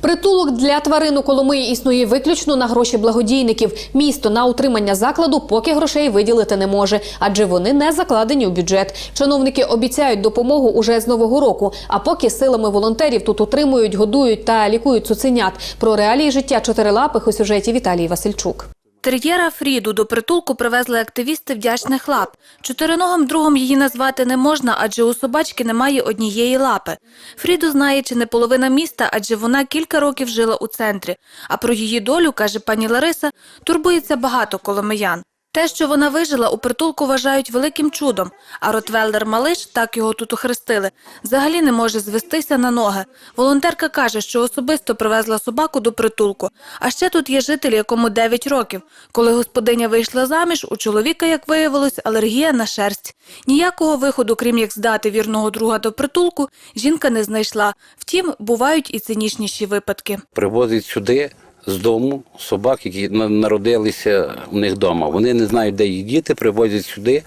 Притулок для тварин у Коломиї існує виключно на гроші благодійників. Місто на утримання закладу поки грошей виділити не може, адже вони не закладені у бюджет. Чиновники обіцяють допомогу уже з нового року. А поки силами волонтерів тут утримують, годують та лікують цуценят. Про реалії життя чотирилапих у сюжеті Віталій Васильчук. Тер'єра Фріду до притулку привезли активісти вдячних лап. Чотириногим другом її назвати не можна, адже у собачки немає однієї лапи. Фріду знає чи не половина міста, адже вона кілька років жила у центрі. А про її долю, каже пані Лариса, турбується багато коломиян. Те, що вона вижила, у притулку вважають великим чудом, а Ротвелдер Малиш, так його тут охрестили, взагалі не може звестися на ноги. Волонтерка каже, що особисто привезла собаку до притулку. А ще тут є житель, якому 9 років. Коли господиня вийшла заміж, у чоловіка, як виявилось, алергія на шерсть. Ніякого виходу, крім як здати вірного друга до притулку, жінка не знайшла. Втім, бувають і цинічніші випадки. привозять сюди з дому собак, які на- народилися у них вдома. Вони не знають, де їх діти, привозять сюди,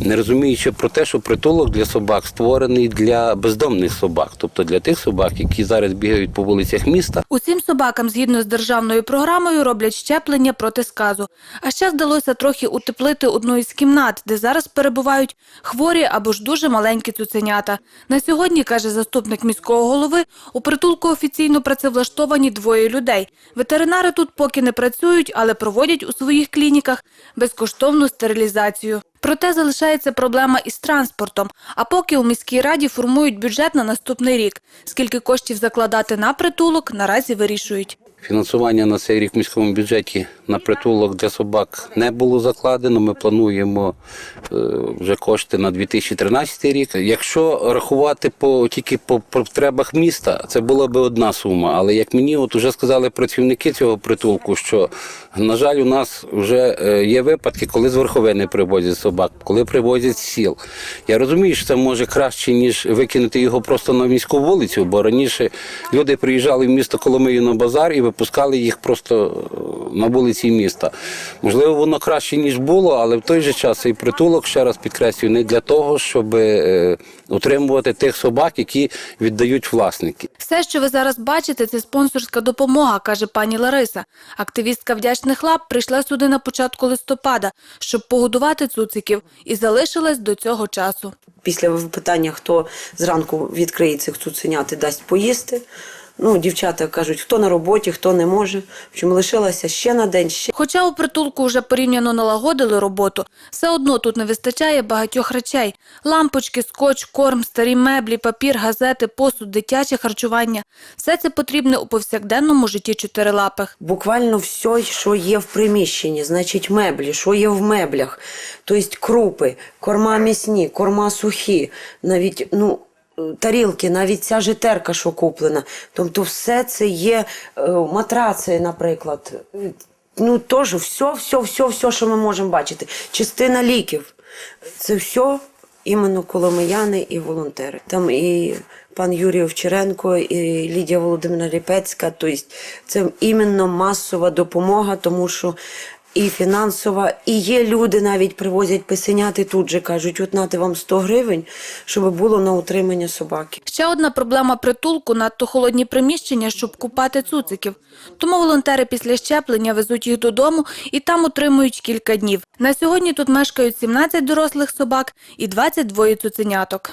не розуміючи про те, що притулок для собак створений для бездомних собак, тобто для тих собак, які зараз бігають по вулицях міста. Усім собакам згідно з державною програмою роблять щеплення проти сказу. А ще вдалося трохи утеплити одну із кімнат, де зараз перебувають хворі або ж дуже маленькі цуценята. На сьогодні, каже заступник міського голови, у притулку офіційно працевлаштовані двоє людей. Ветеринари тут поки не працюють, але проводять у своїх клініках безкоштовну стерилізацію. Проте залишається проблема із транспортом. А поки у міській раді формують бюджет на наступний рік. Скільки коштів закладати на притулок, наразі вирішують. Фінансування на цей рік в міському бюджеті на притулок для собак не було закладено. Ми плануємо е, вже кошти на 2013 рік. Якщо рахувати по тільки по потребах міста, це була би одна сума. Але як мені от вже сказали працівники цього притулку, що на жаль, у нас вже е, є випадки, коли з верховини привозять собак, коли привозять з сіл. Я розумію, що це може краще ніж викинути його просто на міську вулицю, бо раніше люди приїжджали в місто Коломию на базар і випускали їх просто е, на вулиці міста. Можливо, воно краще ніж було, але в той же час цей притулок, ще раз підкреслюю, не для того, щоб е, утримувати тих собак, які віддають власники. Все, що ви зараз бачите, це спонсорська допомога, каже пані Лариса. Активістка вдячних лап прийшла сюди на початку листопада, щоб погодувати цуциків, і залишилась до цього часу. Після питання, хто зранку відкриє цих цуценят і дасть поїсти. Ну, дівчата кажуть, хто на роботі, хто не може. В Чому лишилася ще на день, ще Хоча у притулку вже порівняно налагодили роботу, все одно тут не вистачає багатьох речей: лампочки, скотч, корм, старі меблі, папір, газети, посуд, дитяче харчування. Все це потрібне у повсякденному житті чотирилапих. буквально все, що є в приміщенні, значить меблі, що є в меблях, тобто крупи, корма м'ясні, корма сухі, навіть ну. Тарілки, навіть ця житерка, що куплена. Тобто все це є е, матраци, наприклад. Ну, теж все, все, все, все, що ми можемо бачити. Частина ліків. Це все іменно коломияни і волонтери. Там і пан Юрій Овчаренко, і Лідія Володимирівна Ліпецька. Тобто це іменно масова допомога, тому що і фінансова, і є люди навіть привозять писеняти тут же кажуть, от нати вам 100 гривень, щоб було на утримання собаки. Ще одна проблема притулку – надто холодні приміщення, щоб купати цуциків. Тому волонтери після щеплення везуть їх додому і там утримують кілька днів. На сьогодні тут мешкають 17 дорослих собак і 22 цуценяток.